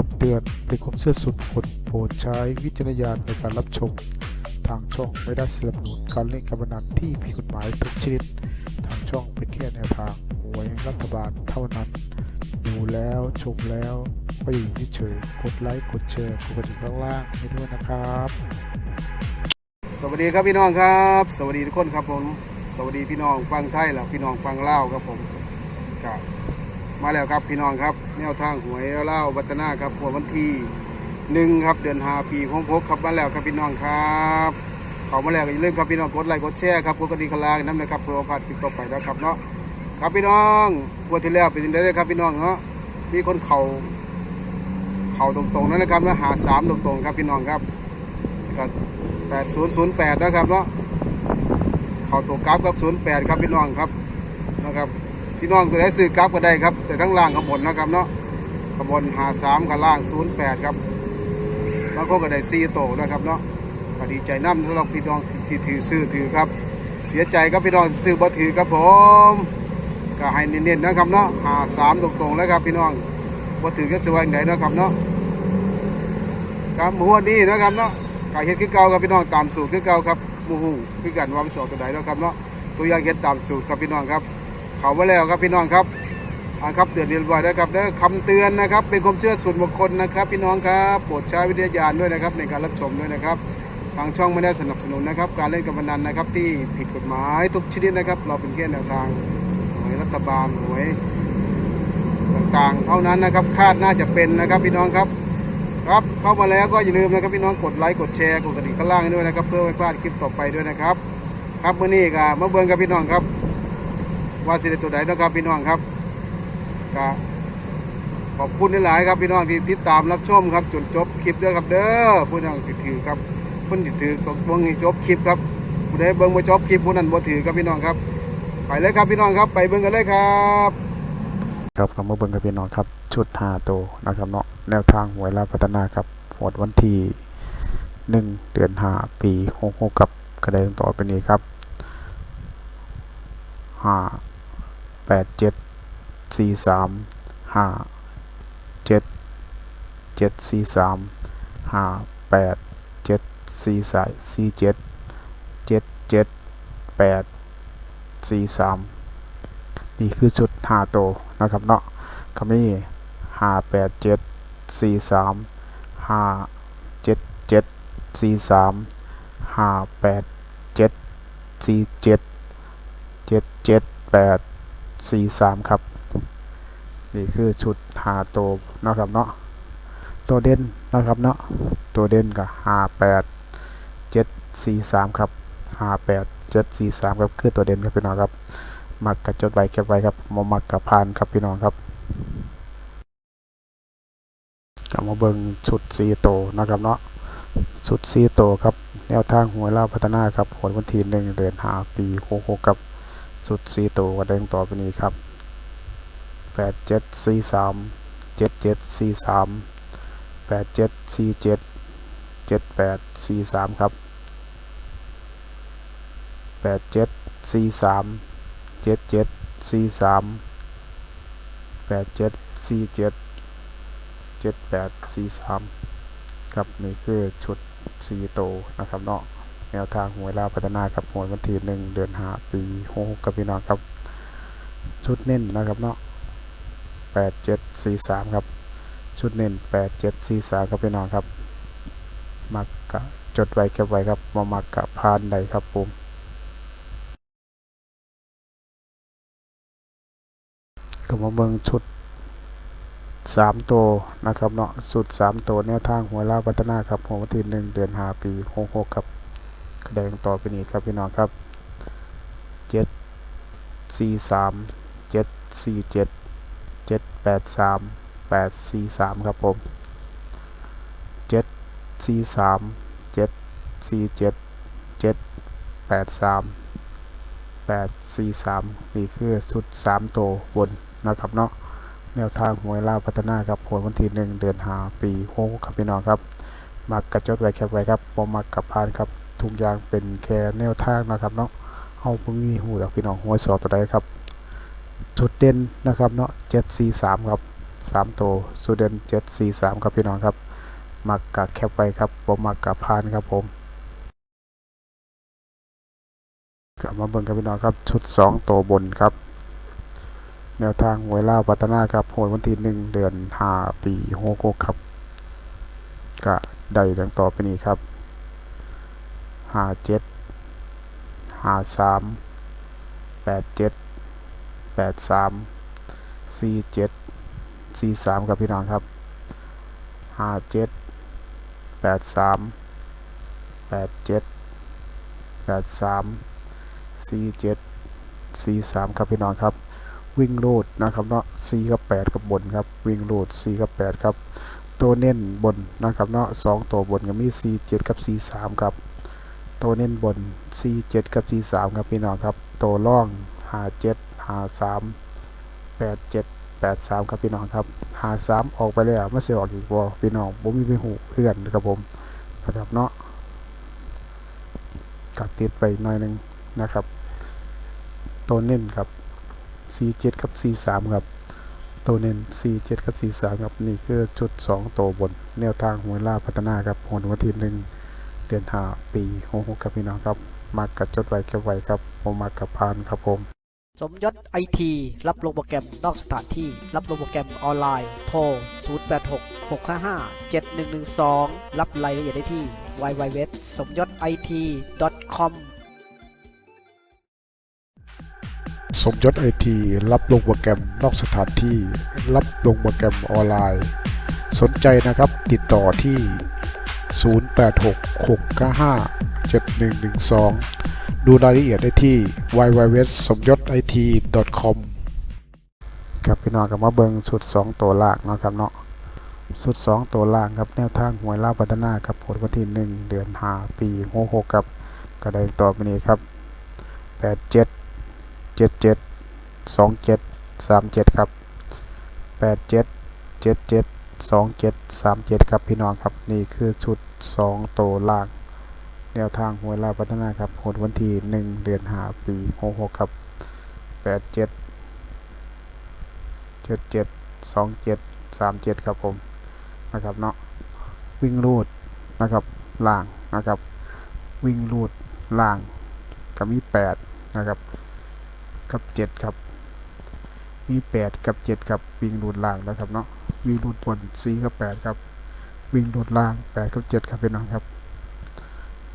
คำเตือนเป็นความเชื่อส่วนบุคคลโปรดใช้วิจารณญาณในการรับชม ทางช่องไม่ได้สนับสนุนการเล่นการพนันที่ผิดกฎหมายทุกชนิด ทางช่องเป็นแค่แนวทางหวยรัฐบาลเท่านั้น ดูแล้วชมแล้วก็อยู่เฉยกดไลค์กดแชร์กดกระดิ่งข้างล่างให้ด้วยนะครับ สวัสดีครับพี่น้องครับ สวัสดีทุกคนครับผม สวัสดีพี่น้องฟังไทยและพี่น้องฟังเล่าวครับผมกับ มาแล้วครับพี่น้องครับ แนวทางหวยเล่าวัฒนาครับหัววันที่หนึ่งครับเดือนหาปีของพกครับมาแล้วครับพี่น้องครับเขามาแล้วก็อย่าลืมครับพี่น้องกดไลค์กดแชร์ครับกดกระดิ่งข้างล่างน้ำนะครับเพื่อว่าพลาดคลิปต่อไปนะครับเนาะครับพี่น้องวันที่แล้วเป็นยังไงครับพี่น้องเนาะมีคนเขาเข่าตรงๆนั่นนะครับแล้วหาสามตรงๆครับพี่น้องครับก็8008นย์ศูนย์แปดนะครับเนาะเข้าตัวกราฟครับ08ครับพี่น้องครับนะครับ พี่น้องตัวไหนซื้อกราฟก็ได้ครับ แต่ทั้งล่างข้างบนนะครับเนาะข้างบนหา3กับล่าง08ครับบางคนก็ได้4โตวนะครับเนาะก็ดีใจน้ำสำหรับพี่น้องที่ถือซื้อถือครับ เสียใจครับพี่น้องซื้อบ่ถือครับผมก็ให้เน้นๆนะครับเนาะหา3ตรงๆแล้วครับพี่น้องบ่ถือก็สวยไหนนะครับเนาะครับหัวดนี้นะครับเนาะกาเฮ็ดคือเก่าครับพี่น้องตามสูตรคือเก่าครับมูหูคือกันว่ามันสออกตัวใดแล้วครับเนาะตัวอย่างเฮ็ดตามสูตรครับพี่น้องครับ เขามาแล้วครับพี่น้องครับอ่าครับเตือนเรียบร้อยแล้วครับเด้อคำเตือนนะครับ เป็นความเชื่อส่วนบุคคลนะครับ พี่น้องครับโปรดใช้วิทยาญาณด้วยนะครับ ในการรับชมด้วยนะครับ ทางช่องไม่ได้สนับสนุนนะครับ การเล่นการพนันนะครับ ที่ผิดกฎหมายทุกชนิดนะครับ เราเป็นแค่แนวทางหวยรัฐบาลหวยต่างๆ เท่านั้นนะครับคาดน่าจะเป็นนะครับ พี่น้องครับครับเข้ามาแล้วก็อย่าลืมนะครับพี่น้องกดไลค์กดแชร์กดกระดิ่งข้างล่างด้วยนะครับ เพื่อไม่พลาดคลิปต่อไปด้วยนะครับ ครับมื่อนี้ก็มาเบิ่งกับพี่น้องครับ ว่าสิได้ตัวใดนะครับพี่น้องครับก็ขอบคุณหลายครับพี่น้องที่ติดตามรับชมครับจนจบคลิปด้วยครับเด้อผู้น้องสิถือครับคนสิถือตก็เบิ่งให้จบคลิปครับผู้ใดเบิ่งบ่จบคลิปผู้นั้นบ่ถือครับพี่น้องครับ ไปเลยครับพี่น้องครับ ไปเบิ่งกันเลยครับครับก็มาเบิ่งกับพี่น้องครับ ชุดหาโตวนะครับเนาะแนวทางหวยลาพัฒนาครับหวดวันที่หนึ่งเดือนหาปีหกหกกับกระไดต่อไปนี้ครับหา แปดเจ็ดสี่สามห้าเจ็ดเจ็ดสี่สามห้าแปดเจ็ดสี่สายสี่เจ็ดเจ็ดเจ็ดแปดสี่สามนี่คือชุดห้าโตวนะครับเนาะก็มีห้าแปดเจ็ดสี่สามห้าเจ็ดเจ็ดสี่สามห้าแปดเจ็ดสี่เจ็ดเจ็ดเจ็ดแปด สี่สามครับ นี่คือชุดหาโตวนะครับเนาะตัวเด่นนะครับเนาะตัวเด่นกับหาแปดเจ็ดสี่สามครับห้าแปดเจ็ดสี่สามครับคือตัวเด่นครับพี่น้องครับมักกับจดไว้เก็บไว้ครับมมักกับพานครับพี่น้องครับกลับมาเบิ่งชุดซีโตวนะครับเนาะชุดซีโตวครับแนวทางหวยลาพัฒนาครับหวยวันที่หนึ่งเดือนหาปีหกหกกับ ชุดซีโตวก็เด้งต่อไปนี้ครับแปดเจ็ดสี่สามเจ็ดเจ็ดสี่สามแปดเจ็ดสี่เจ็ดเจ็ดแปดสี่สามครับแปดเจ็ดสี่สามเจ็ดเจ็ดสี่สามแปดเจ็ดสี่เจ็ดเจ็ดแปดสี่สามครับนี่คือชุดสี่โตวนะครับเนาะ นวทางหวยลาวพัฒนาครับหวยวันที่หนึ่งเดือนหาปีหกกับพี่น้องครับ ชุดเน้นนะครับเนาะแปดเจ็ดสี่สามครับ ชุดเน้นแปดเจ็ดสี่สามครับพี่น้องครับ มักกะจดไว้เก็บไว้ครับมามักกะพานใดครับผมก็มาเบิ่งชุดสามตัวนะครับเนาะสุดสามตัวแนวทางหัวลาพัฒนาครับหัววันที่หนึ่งเดือนหาปีหกหกครับ แสดงต่อไปนี้ครับพี่น้องครับเจ็ดสี่สามเจ็ดสี่เจ็ดเจ็ดแปดสามแปดสี่สามครับผมเจ็ดสี่สามเจ็ดสี่เจ็ดเจ็ดแปดสามแปดสี่สามนี่คือชุดสามโตัวบนนะครับเนาะแนวทางหวยลาวพัฒนาครับหวยวันที่หนึ่งเดือนหาปีหกครับพี่น้องครับมักกระจดไว้แคปไว้ครับบ่มักกับพานครับ ทุกอย่างเป็นแค่แนวทางนะครับเนาะเฮาบ่มีหูดอกพี่น้องหัวสอบตัวใดครับจุดเด่นนะครับเนาะ743ครับสามตัวสูตรเด่นเจ็ดสี่สามครับพี่น้องครับมักกะแคปไว้ครับบ่มักกะพานครับผมกลับมาเบิ่งกับพี่น้องครับชุดสองตัวบนครับ แนวทางหวยล่าพัฒนาครับหวยวันที่หนึ่งเดือนห้าปีหกหกครับ กะได้ดังต่อไปนี้ครับ ห้าเจ็ดห้าสามแปดเจ็ดแปดสามสี่เจ็ดสี่สามครับพี่น้องครับห้าเจ็ดแปดสามแปดเจ็ดแปดสามสี่เจ็ดสี่สามครับพี่น้องครับวิ่งโลดนะครับเนาะ4กับ8กับบนครับวิ่งโลด4กับ8ครับตัวเน้นบนนะครับเนาะสองตัวบนก็มี4 7กับ4 3ครับ ตัวเน้นบน4 7กับ4 3ครับพี่น้องครับตัวล่อง5 7 5 3 8 7 8 3 ครับพี่น้องครับ5 3ออกไปแล้วไม่เสียออกอีกบ่พี่น้องผมมีไปหูเพื่อนครับผมนะครับเนาะกัดติดไปหน่อยหนึงนะครับตัวเน้นครับ47กับ43ครับตัวเน้น47กับ43ครับนี่คือจุด 2 ตัวบน แนวทางหวยล่าพัฒนาครับหนวันที่หนึ่ง เดือน5ปี66ครับพี่น้องครับมากกับจดไว้แคบไว้ครับผมมากกับพานครับผม สมยศไอทีรับลงโปรแกรมนอกสถานที่ รับลงโปรแกรมออนไลน์ โทร 086 655 7112 รับรายละเอียดได้ที่ www สมยศ IT com สมยศไอทีรับลงโปรแกรมนอกสถานที่ รับลงโปรแกรมออนไลน์ สนใจนะครับติดต่อที่ 0866957112 ดูรายละเอียดได้ที่ www สมยศ IT com ครับพี่น้องกับมาเบิงสุด 2 ตัวล่างเนาะครับเนาะสุด 2 ตัวล่างครับแนวทางหวยล่าพัฒนาครับผลวันที่ 1 เดือน5ปี66ครับก็ได้ต่อไปนี้ครับ 87เจ็ดเจ็ดสองเจ็ดสามเจ็ดครับแป ดเจ็ดเจ็ดเจ็ดสองเจ็ดสามเจ็ดครับพี่น้องครับนี่คือชุดสองโตล่าง แนวทางหวยลาพัฒนาครับหดวันที่หนึ่งเดือนหาปีหกหกครับแปดเจ็ดเจ็ดเจ็ดสองเจ็ดสามเจ็ดครับผมนะครับเนาะวิ่งรูดนะครับล่างนะครับวิ่งรูดล่างก็มีแปดนะครับกับเจ็ดครับมีแปดกับเจ็ดครับวิ่งรูดล่างนะครับเนาะ วิ่งรูดบนสี่กับแปดครับ วิ่งรูดล่างแปดกับเจ็ดครับพี่น้องครับ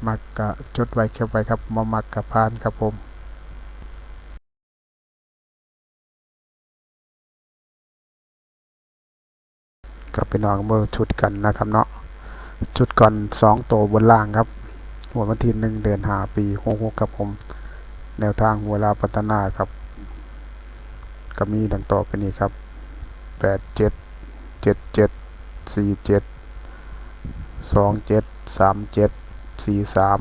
มักกะจดไว้แคปไว้ครับมามักกะพานครับผมกับพี่น้องเมื่อชุดกันนะครับเนาะชุดก่อนสองตัวบนล่างครับหัววันที่หนึ่งเดือนหาปีหกหกครับผม แนวทางเวลาพัฒนาครับ ก็มีดังต่อไปนี้ครับแปดเจ็ด เจ็ดเจ็ดสี่เจ็ดสองเจ็ดสามเจ็ดสี่สาม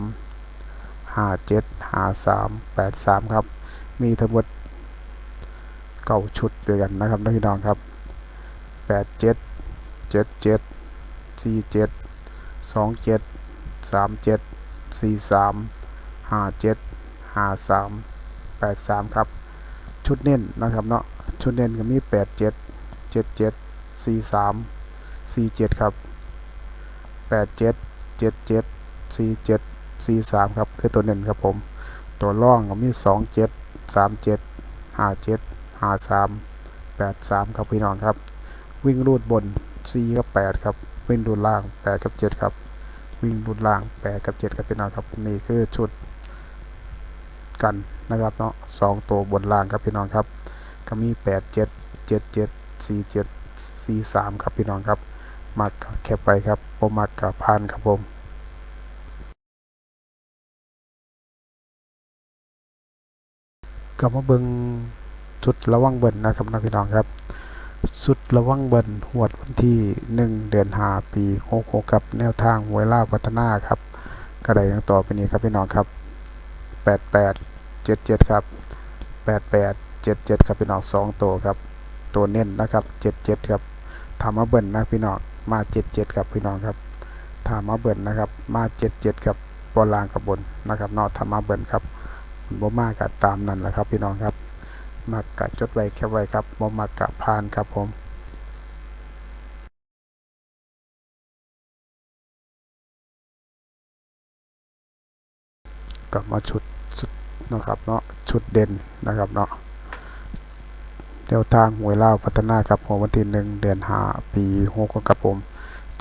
ห้าเจ็ดห้าสามแปดสามครับ มีทั้งหมดเก้าชุดด้วยกันนะครับพี่น้องครับแปดเจ็ดเจ็ดเจ็ดสี่เจ็ดสองเจ็ดสามเจ็ดสี่สามห้าเจ็ดห้าสามแปดสามครับ ชุดเน้นนะครับเนาะชุดเน้นก็มีแปดเจ็ดเจ็ดเจ็ด สี่สามสี่เจ็ดครับแปดเจ็ดเจ็ดเจ็ดสี่เจ็ดสี่สามครับคือตัวเน้นครับผม ตัวร่องก็มีสองเจ็ดสามเจ็ดห้าเจ็ดห้าสามแปดสามครับพี่น้องครับ วิ่งรูดบนสี่กับแปดครับ วิ่งรูดล่างแปดกับเจ็ดครับ วิ่งรูดล่างแปดกับเจ็ดครับพี่น้องครับนี่คือชุดกันนะครับเนาะสองตัวบนล่างครับพี่น้องครับ ก็มีแปดเจ็ดเจ็ดเจ็ดสี่เจ็ด สี่สามครับพี่น้องครับมักกับแคปไปครับโปมักกับพานครับผมก็มาเบิงชุดระวังเบิ่นนะครับนะพี่น้องครับชุดระวังเบิ่นหวดวันที่หนึ่งเดือนหาปีหกหกกับแนวทางเวลาพัฒนาครับก็ได้ดังต่อไปนี้ครับพี่น้องครับแปดแปดเจ็ดเจ็ดครับแปดแปดเจ็ดเจ็ดครับพี่น้องสองตัวครับ ตัวเน้นนะครับเจ็ดเจ็ดครับถามมาเบิร์นนะพี่น้องมาเจ็ดเจ็ดครับพี่น้องครับถามมาเบิร์นนะครับมาเจ็ดเจ็ดกับบอลลางกับบนนะครับนอกถามาเบิร์นครับบ่มากกับตามนั่นแหละครับพี่น้องครับมากกับจดไว้แค่ไว้ครับบ่มากกับพานครับผมกลับมาชุดชุดนะครับเนาะชุดเด่นนะครับเนาะ แนวทางหวยเล่าพัฒนาครับหัววันที่หนึ่งเดือนหาปีหกกับผม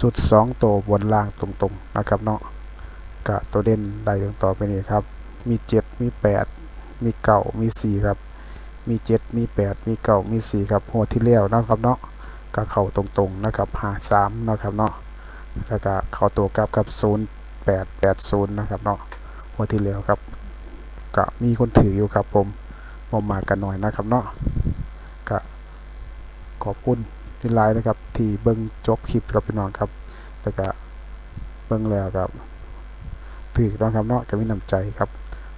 จุดสองตัวบนล่างตรงๆนะครับเนาะกะตัวเด่นได้อย่างต่อไปนี้ครับ มีเจ็ดมีแปดมีเก่ามีสี่ครับ มีเจ็ดมีแปดมีเก่ามีสี่ครับหัวที่เลี้ยวนะครับเนาะกะเข่าตรงๆนะครับหาสามนะครับเนาะแล้วก็เข้าตัวกลับกับศูนย์แปดแปดศูนย์นะครับเนาะหัวที่เลี้ยวครับกะมีคนถืออยู่ครับผมผมมากันหน่อยนะครับเนาะ ขอบคุณที่ไลน์นะครับ ที่เบิ้งจบคลิปกับพี่น้องครับ แล้วก็เบิ้งแล้วครับถือต้องครับเนาะก็มีน้ำใจครับ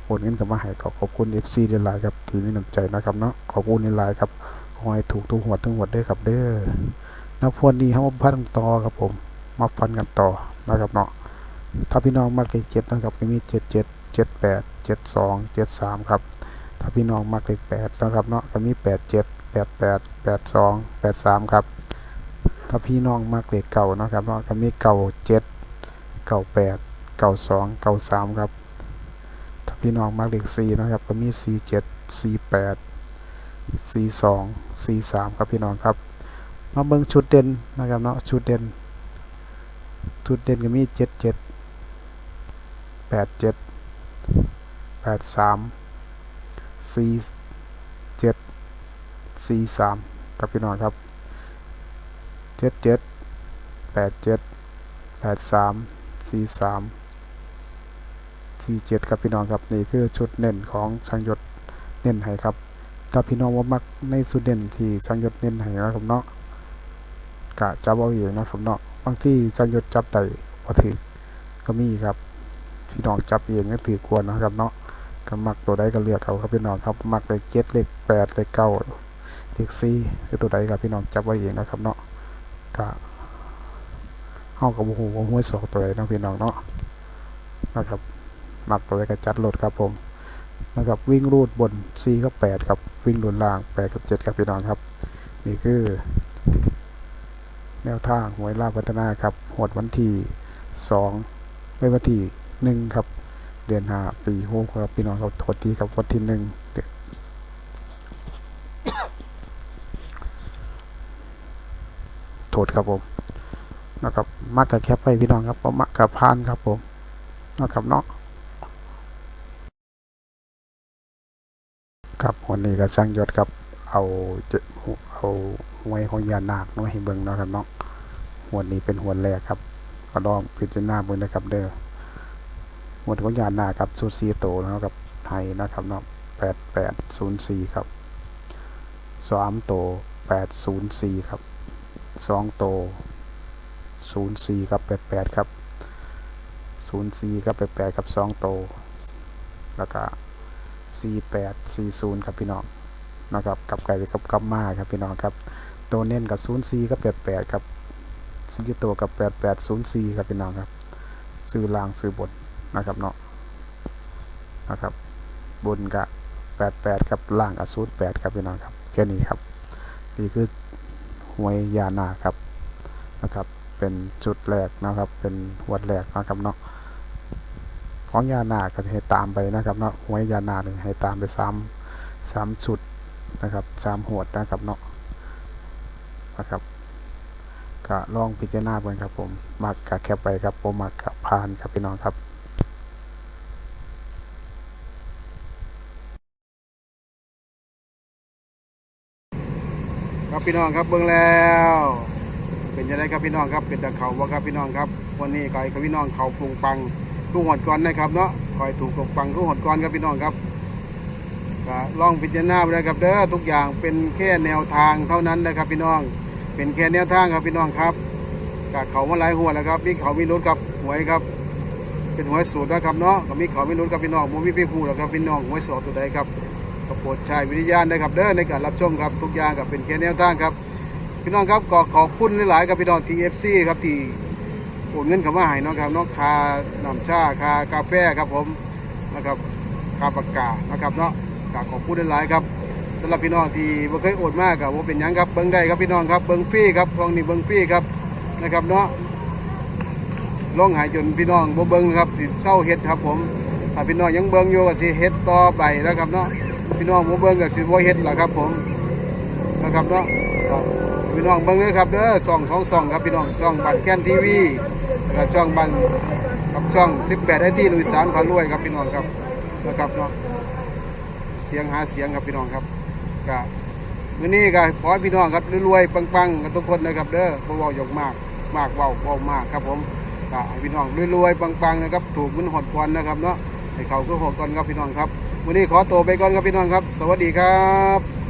โอนเงินกับมาให้ก็ขอบคุณ FC ทีไลน์ครับที่มีน้ำใจนะครับเนาะขอบคุณในไลน์ครับขอให้ถูกทุกหัวทุกหัวดเด้ครับเด้อนับพวนนี้เขามาพันต่อครับผมมาฟันกันต่อนะครับเนาะถ้าพี่น้องมักเลขเจ็ดนะครับก็มีเจ็ดเจ็ดเจ็ดแปดเจ็ดสองเจ็ดสามครับถ้าพี่น้องมักเลขแปดนะครับเนาะก็มีแปดเจ็ด แปดแปดแปดสองแปดสามครับ ถ้าพี่น้องมากเลกเก่านะครับก็มีเก่าเจ็ดเก่าแปดเก่าสองเก่าสามครับ ถ้าพี่น้องมากเสี่นะครับก็มีสี่เจ็ดสี่แปดสี่47 48 42 43 ครับพี่น้องครับ มาเบิ่งชุดเด่นนะครับเนาะชุดเด่น ชุดเด่นก็มีเจ็ดเจ็ดแปดเจ็ดแปดสามสี่ สี่สามครับพี่น้องครับเจ็ดเจ็ดแปดเจ็ดแปดสามสี่สามสี่เจ็ดครับพี่น้องครับนี่คือชุดเน้นของสังยศเน้นให้ครับ ถ้าพี่น้องว่ามักในชุดเด่นที่สังยศเน้นให้นะครับเนาะกะจับเอาเองนะครับเนาะบางที่สังยศจับได้พอถือก็มีครับ พี่น้องจับเองก็ถือควรนะครับเนาะก็มักตัวใดก็เลือกเอาครับพี่น้องครับมักเลขเจ็ดเลขแปดเลขเก้า เลขสี่คือตัวใดครับพี่น้องจับไว้เองนะครับเนาะก็เฮากับโอ้โหห้วยสอกตัวใดนะพี่น้องเนาะนะครับมักตัวใดก็จัดโหลดครับผมนะครับวิ่งรูดบน4กับ8ครับวิ่งรูดล่าง8กับ7ครับพี่น้องครับ นี่คือ แนวทางหวยลาภพัฒนาครับหดวันที่2ไม่วันที่1ครับ เดือน5ปี6ครับพี่น้องครับทวดที่ครับวันที่1เดือน โทษครับผมนะครับมักกับแคปไปพี่น้องครับบ่มักกับพานครับผมนะครับเนาะครับวันนี้ก็สร้างยศครับ เอาเจเอาหวยของยานาคเนาะให้เบิ่งเนาะครับเนาะหวนนี้เป็นหวนแรกครับ ก็ลองพิจารณาเบิ่งนะครับเด้อหวนของยานาคครับสูตร4โตนะครับไทยนะครับเนาะ8804ครับ3โตว804ครับ 2โตศูนย์สี่กับแปดแปดครับศูนย์สี่กับแปดแปดครับสองโตวแล้วก็สี่แปดสี่ศูนย์ครับพี่น้องนะครับกับไก่ไปกับกับมาครับพี่น้องครับตัวเน้นกับศูนย์สี่กับแปดแปดครับสี่ตัวกับแปดแปดศูนย์สี่ครับพี่น้องครับซื้อล่างซื้อบนนะครับเนาะนะครับบนกับแปดแปดครับล่างกับศูนย์แปดครับพี่น้องครับแค่นี้ครับนี่คือ หวยยานาครับนะครับ เป็นจุดแรกนะครับ เป็นวัดแรกนะครับเนาะของยานาก็จะให้ตามไปนะครับเนาะหวยยานาหนึ่งให้ตามไปซ้ำซ้ำชุดนะครับซ้ำหวดนะครับเนาะนะครับก็ลองพิจารณาเบิ่งครับผมมักกับแคปไปครับผมมักกับพานครับพี่น้องครับ ครับพี่น้องครับเบิ่งแล้ว เป็นยังไงครับพี่น้องครับเป็นตะเขาบ่ครับพี่น้องครับวันนี้ก็ให้พี่น้องเขาปรุงปังกู้หดก่อนนะครับเนาะคอยถูกปรุงปังกู้หดก่อนครับพี่น้องครับก็ลองพิจารณาไปเลยครับเด้อทุกอย่างเป็นแค่แนวทางเท่านั้นนะครับพี่น้อง เป็นแค่แนวทางครับพี่น้องครับก็เขามาหลายหัวแล้วครับมีเขามีรถกับหวยครับ เป็นหวยสูตรนะครับเนาะก็มีเขามีรถกับพี่น้องบ่มีพี่ผู้หรอกครับพี่น้องหวยสอตัวใดครับ ก็โปรดใช้วิทยาณนะครับเด้อในการรับชมครับทุกอย่างกับเป็นแค่แนวทางครับ พี่น้องครับก็ขอบคุณหลายๆกับพี่น้องทีเอฟซีครับที่โอนเงินเข้ามาให้เนะครับเนาะค่าน้ำชาคากาแฟครับผมนะครับคาปากกานะครับเนาะก็ขอบคุณหลายๆครับสำหรับพี่น้องที่บ่เคยโอนมากกับว่าเป็นยังครับเบิ่งได้ครับพี่น้องครับเบิ่งฟรีครับกองนี้เบิ่งฟรีครับนะครับเนาะลองหายจนพี่น้องบ่เบิ่งนะครับสิเศร้าเฮ็ดครับผมถ้าพี่น้องยังเบิ่งอยู่ก็สิเฮ็ดต่อไปนะครับเนาะ พี่น้องบ่เบิ่งก็สิบ่เฮ็ดล่ะครับผมนะครับเนาะพี่น้องเบิ่งเลยครับเด้อช่องสองช่องครับพี่น้องช่องบันแค้นทีวีแล้วช่องบันกับช่อง18ไอทีลุยสารพารวยครับพี่น้องครับนะครับเนาะเสียงหาเสียงครับพี่น้องครับก็มื้อนี้ก็ขอพี่น้องครับรวยๆปังๆกันทุกคนนะครับเด้อบ่เว้าหยอกมากมากเว้าเว้ามากครับผมก็พี่น้องรวยๆปังๆนะครับถูกเงินหดควันนะครับเนาะให้เขาก็หดก่อนครับพี่น้องครับ วันนี้ขอตัวไปก่อนครับพี่น้องครับ สวัสดีครับ